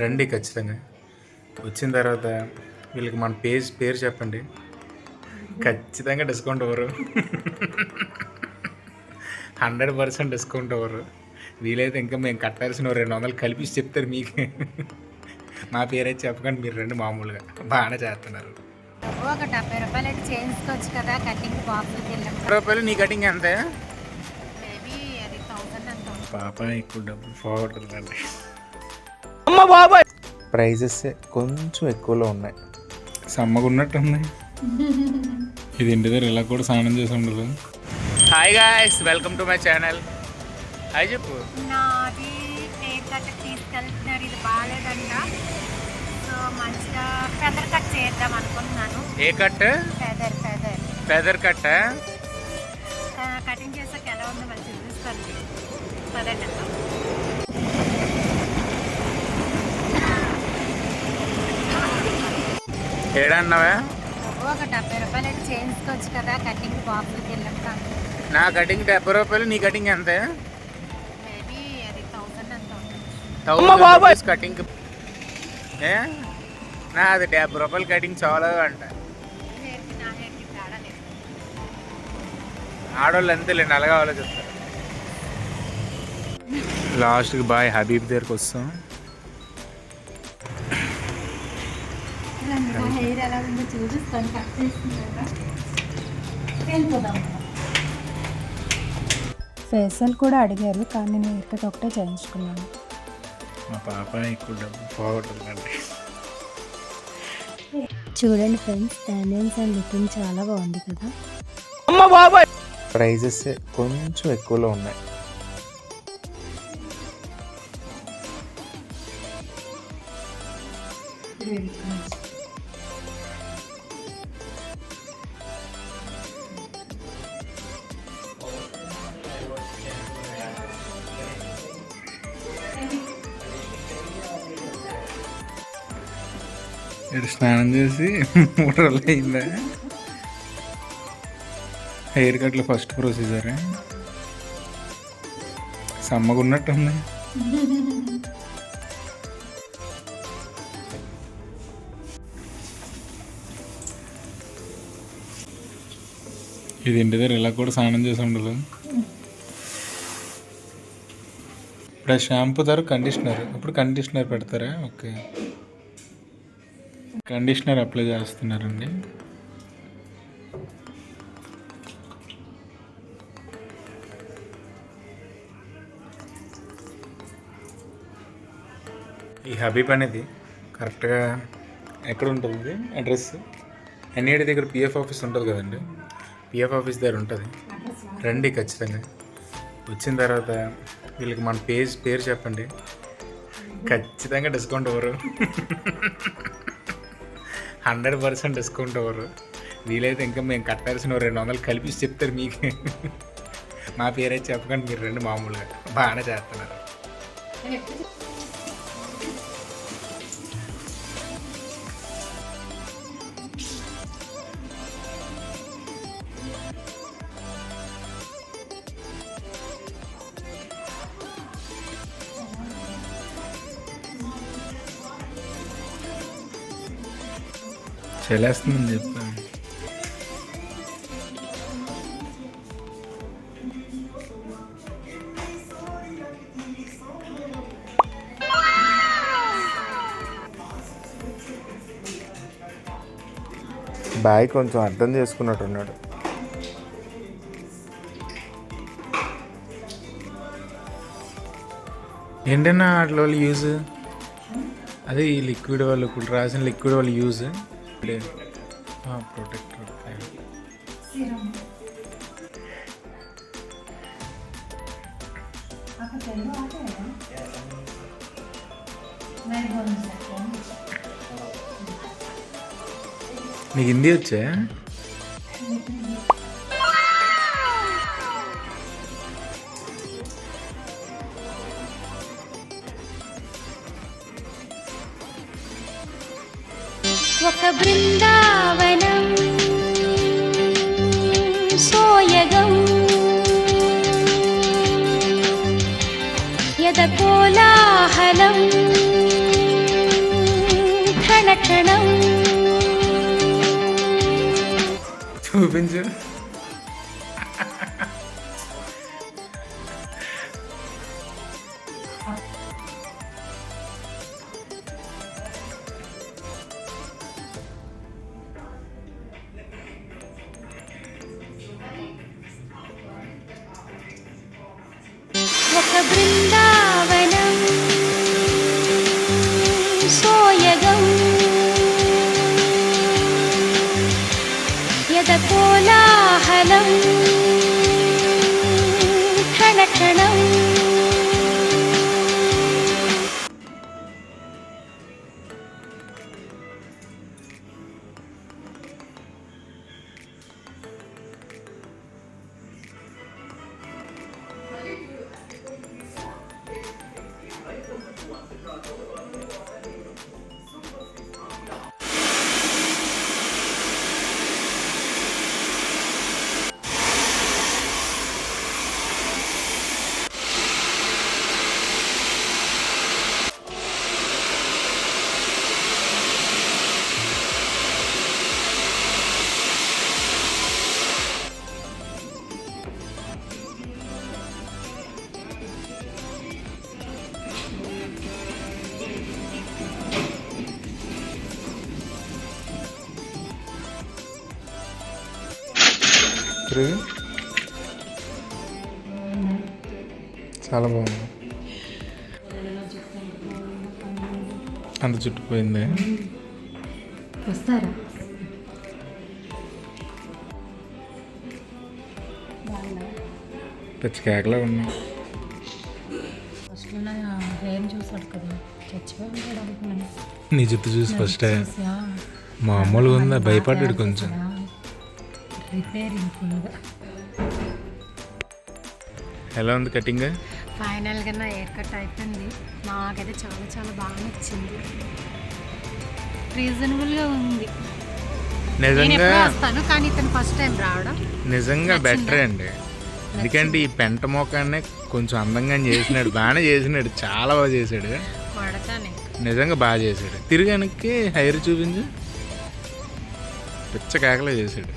రండి ఖచ్చితంగా. వచ్చిన తర్వాత వీళ్ళకి మన పేజ్ పేరు చెప్పండి. ఖచ్చితంగా డిస్కౌంట్ ఇవ్వరు. హండ్రెడ్ పర్సెంట్ డిస్కౌంట్ ఇవ్వరు. వీలైతే ఇంకా మేము కట్టాల్సిన రెండు వందలు కలిపి చెప్తారు మీకు. మా పేరైతే చెప్పకండి మీరు రెండు మామూలుగా. బాగానే చేస్తున్నారు. ఒక డెబ్బై రూపాయలు అయితే చేయించుకోవచ్చు కదా కటింగ్ బాక్స్కి రూపాయలు నీ కటింగ్ ఉంటుంది. పాప ఎక్కువ డబ్బులు పోగొట్టుకుందండి అమ్మ బాబాయ్. ప్రైజెస్ కొంచెం ఎక్కువలో ఉన్నాయి. సమ్మగా ఉన్నట్టు ఉంది ఇది ఇంటి దగ్గర ఇలా కూడా స్నానం చేసి ఉండదు. Hi guys welcome to my channel hi చెప్పు నాది హెయిర్ కట్ తీసుకెళ్తున్నారు ఇది బాగాలేదంట. సో మంచిగా ఫెదర్ కట్ చేద్దాం అనుకుంటున్నాను. ఏ cut feather feather feather cut cutting చేసాక ఎలా ఉందో చూపిస్తాను. పదండి ఏడన్నావా? ఒక డెబ్బై రూపాయలు చేయించుకోవచ్చు కదా కటింగ్ బాక్స్కి నా కటింగ్ డెబ్బై రూపాయలు నీ కటింగ్ ఎంత? మేబీ అది థౌసండ్ అంత ఉంటుంది. Thousand rupees cutting. ఏ? నా అది డెబ్బై రూపాయలు కటింగ్ చాలా అంట. ఆడవాళ్ళు అంతేలే నల్లగా ఆలోచిస్తారు. లాస్ట్కి బాయ్ హబీబ్ దగ్గరికి వస్తాం. హెయిర్ ఎలా ఉందో చూపిస్తాను. కట్ చేస్తున్నారా? వెళ్ళిపోదాం. ఫేషియల్ కూడా అడిగారు కానీ నేను కట్ ఒకటే చేయించుకున్నాను. మా పాప ఎక్కువ డబ్బు పోగొట్టుందండి చూడండి ఫ్రెండ్స్ డానియల్స్ అండ్ లుకింగ్ చాలా బాగుంది కదా. అమ్మ బాబాయ్! ప్రైజెస్ కొంచెం ఎక్కువలో ఉన్నాయి. ఇక్కడ స్నానం చేసి మూడు రోజులు అయిందా? హెయిర్ కట్లో ఫస్ట్ ప్రొసీజర్. సమ్మగా ఉంది. ఇది ఇంటి దగ్గర ఇలా కూడా స్నానం చేసి ఉండదు. ఇప్పుడు షాంపూ ధర కండిషనర్ ఇప్పుడు కండిషనర్ పెడతారా? ఓకే. కండిషనర్ అప్లై చేస్తున్నారండి. ఈ హబీబ్ అనేది కరెక్ట్గా ఎక్కడ ఉంటుంది అడ్రస్? ఎన్ఏడి దగ్గర పిఎఫ్ ఆఫీస్ ఉంటుంది కదండి. పిఎఫ్ ఆఫీస్ దగ్గర ఉంటుంది. రండి ఖచ్చితంగా. వచ్చిన తర్వాత వీళ్ళకి మన పేజ్ పేరు చెప్పండి. ఖచ్చితంగా డిస్కౌంట్ ఇవ్వరు. హండ్రెడ్ పర్సెంట్ డిస్కౌంట్ అవ్వరు వీలైతే ఇంకా మేము కట్టాల్సిన రెండు వందలు కలిపి చెప్తారు మీకు. మా పేరైతే చెప్పకండి మీరు రెండు మామూలుగా. బాగానే చేస్తున్నారు. చెలేస్తుందని చెప్పాను బాయ్ కొంచెం అర్థం చేసుకున్నట్టున్నాడు ఏంటన్నా వాటి వాళ్ళు యూజ్ అదే ఈ లిక్విడ్ వాళ్ళు ఇప్పుడు రాసిన లిక్విడ్ వాళ్ళు యూజ్ ప్రొటెక్టర్ నీకు హిందీ వచ్చా ఒక బృందావనం సోయగం యద కోలాహలం క్షణక్షణం చూపించు so తిరుగు చాలా బాగుంది. అంత చుట్టుపోయింది వస్తారా? తెచ్చి కేకలా ఉన్నాం ఫస్ట్ ఏం చూసాడు కదా చచ్చిపోయి నీ జుట్టు చూసి ఫస్ట్ మామూలుగా ఉందా? భయపడ్డాడు కొంచెం. రిపేరింగ్ ఫుల్గా ఎలా ఉంది కటింగ్? ఫైనల్గా నా హెయిర్ కట్ అయిపోయింది. నాకైతే చాలా చాలా బాగా నచ్చింది. రీజనబుల్గా ఉంది. నిజంగా వస్తాను కానీ ఇతను ఫస్ట్ టైం రావడం నిజంగా బెటర్ అండి. ఎందుకంటే ఈ పెంట మొక్కనే కొంచెం అందంగా చేసినాడు బాగానే చేసినాడు చాలా బాగా చేశాడు. నిజంగా బాగా చేశాడు. తిరిగి వెనక్కి హైర్ చూపించు. పిచ్చ కేకలే చేశాడు.